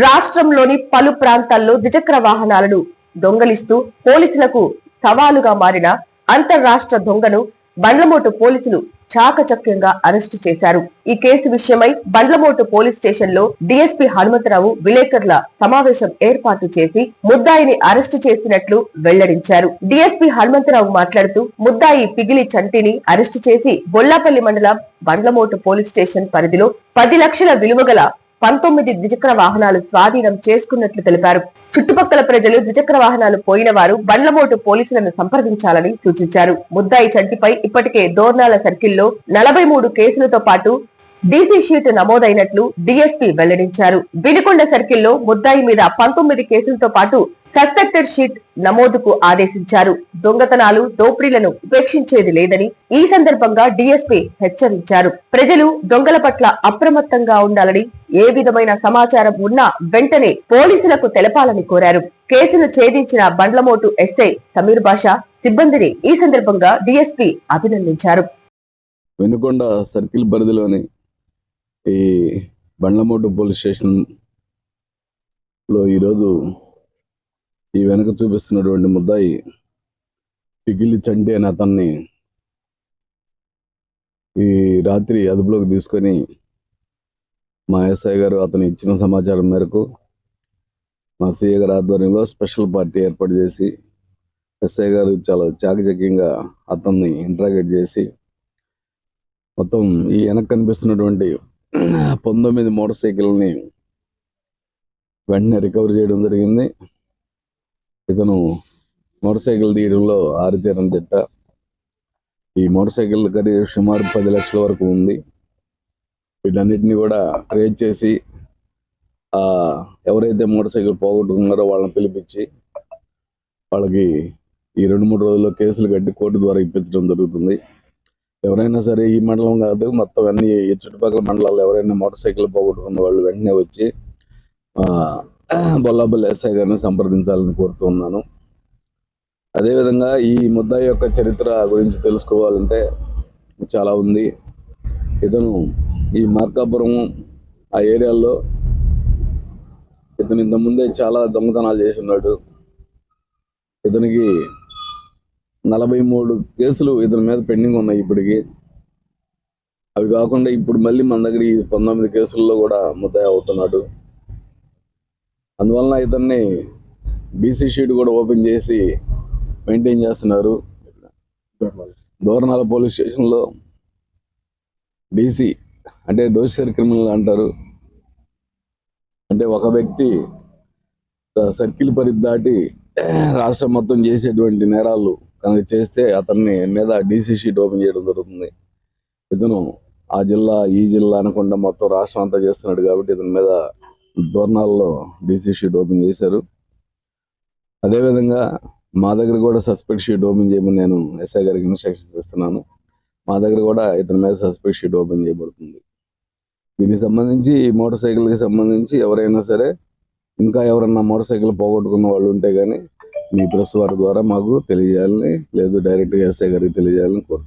రాష్ట్రంలోని పలు ప్రాంతాల్లో ద్విచక్ర వాహనాలను దొంగలిస్తూ పోలీసులకు సవాలుగా మారిన అంతర్రాష్ట్ర దొంగను బండ్లమోటు పోలీసులు చాకచక్యంగా అరెస్టు చేశారు. ఈ కేసు విషయమై బండ్లమోటు పోలీస్ స్టేషన్లో డిఎస్పీ హనుమంతరావు విలేకరుల సమావేశం ఏర్పాటు చేసి ముద్దాయిని అరెస్టు చేసినట్లు వెల్లడించారు. డిఎస్పీ హనుమంతరావు మాట్లాడుతూ ముద్దాయి పిగిలి చంటిని అరెస్టు చేసి బొల్లాపల్లి మండలం బండ్లమోటు పోలీస్ స్టేషన్ పరిధిలో పది లక్షల విలువ గల పంతొమ్మిది ద్విచక్ర వాహనాలు స్వాధీనం చేసుకున్నట్లు తెలిపారు. చుట్టుపక్కల ప్రజలు ద్విచక్ర వాహనాలు పోయిన వారు బండ్లమోటు పోలీసులను సంప్రదించాలని సూచించారు. ముద్దాయి చంటిపై ఇప్పటికే దోర్నాల సర్కిల్లో నలభై మూడు కేసులతో పాటు డీసీ షీట్ నమోదైనట్లు డీఎస్పీ వెల్లడించారు. వినుకొండ సర్కిల్లో ముద్దాయి మీద పంతొమ్మిది కేసులతో పాటు సస్పెక్టెడ్ షీట్ నమోదుకు ఆదేశించారు. దొంగతనాలు దోపిడీలను ఉపేక్షించేది లేదని ఈ సందర్భంగా డీఎస్పీ హెచ్చరించారు. ప్రజలు దొంగల పట్ల అప్రమత్తంగా ఉండాలని ఏ విధమైన సమాచారం ఉన్నా వెంటనే పోలీసులకు తెలపాలని కోరారు. కేసును ఛేదించిన బండ్లమోటు ఎస్ఐ సమీర్ బాషా సిబ్బందిని ఈ సందర్భంగా డీఎస్పీ అభినందించారు. వెనుకొండ సర్కిల్ పరిధిలోని ఈ బండ్లమోటు పోలీస్ స్టేషన్లో ఈరోజు ఈ వెనక చూపిస్తున్నటువంటి ముద్దాయి పిగిలి చంటి అనే అతన్ని ఈ రాత్రి అదుపులోకి తీసుకొని మా ఎస్ఐ గారు అతను ఇచ్చిన సమాచారం మేరకు మా సిఏ గారి ఆధ్వర్యంలో స్పెషల్ పార్టీ ఏర్పాటు చేసి ఎస్ఐ గారు చాలా చాకచక్యంగా అతన్ని ఇంట్రాగేట్ చేసి మొత్తం ఈ వెనక కనిపిస్తున్నటువంటి పంతొమ్మిది మోటార్ సైకిల్ని వెంటనే రికవర్ చేయడం జరిగింది. ఇతను మోటార్ సైకిల్ తీయడంలో ఆరితేరం తిట్ట ఈ మోటార్ సైకిల్ ఖరీదు సుమారు పది లక్షల వరకు ఉంది. వీటన్నిటిని కూడా ట్రేస్ చేసి ఆ ఎవరైతే మోటార్ సైకిల్ పోగొట్టుకున్నారో వాళ్ళని పిలిపించి వాళ్ళకి ఈ రెండు మూడు రోజుల్లో కేసులు కట్టి కోర్టు ద్వారా ఇప్పించడం జరుగుతుంది. ఎవరైనా సరే ఈ మండలం కాదు మొత్తం అన్ని ఈ చుట్టుపక్కల మండలాల్లో ఎవరైనా మోటార్ సైకిల్ పోగొట్టుకున్న వాళ్ళు వెంటనే వచ్చి ఆ, బొల్లాబుల్ ఎస్ఐ గారిని సంప్రదించాలని కోరుతున్నాను అదేవిధంగా ఈ ముద్దాయి యొక్క చరిత్ర గురించి తెలుసుకోవాలంటే చాలా ఉంది. ఇతను ఈ మార్కాపురం ఆ ఏరియాలో ఇతను ఇంతకుముందే చాలా దొంగతనాలు చేసి ఉన్నాడు. ఇతనికి నలభై మూడు కేసులు ఇతని మీద పెండింగ్ ఉన్నాయి ఇప్పటికి. అవి కాకుండా ఇప్పుడు మళ్ళీ మన దగ్గర ఈ పంతొమ్మిది కేసుల్లో కూడా ముద్దాయి అవుతున్నాడు. అందువలన ఇతన్ని బీసీ షీట్ కూడా ఓపెన్ చేసి మెయింటైన్ చేస్తున్నారు. దోర్నాల పోలీస్ స్టేషన్లో బీసీ అంటే డోసర్ క్రిమినల్ అంటారు. అంటే ఒక వ్యక్తి సర్కిల్ పరిధి దాటి రాష్ట్రం మొత్తం చేసేటువంటి నేరాలు కనుక చేస్తే అతన్ని మీద డీసీ షీట్ ఓపెన్ చేయడం జరుగుతుంది. ఇతను ఆ జిల్లా ఈ జిల్లా అనకుండా మొత్తం రాష్ట్రం అంతా చేస్తున్నాడు కాబట్టి ఇతని మీద దోర్నాల్లో డీసీ షీట్ ఓపెన్ చేశారు. అదేవిధంగా మా దగ్గర కూడా సస్పెక్ట్ షీట్ ఓపెన్ చేయమని నేను ఎస్ఐ గారికి ఇన్స్ట్రక్షన్స్ ఇస్తున్నాను మా దగ్గర కూడా ఇతని మీద సస్పెక్ట్ షీట్ ఓపెన్ చేయబడుతుంది. దీనికి సంబంధించి ఈ మోటార్ సైకిల్కి సంబంధించి ఎవరైనా సరే ఇంకా ఎవరన్నా మోటార్ సైకిల్ పోగొట్టుకున్న వాళ్ళు ఉంటే కానీ మీ ప్రెస్ వారి ద్వారా మాకు తెలియజేయాలని లేదు డైరెక్ట్గా ఎస్ఐ గారికి తెలియజేయాలని కోరుతున్నాను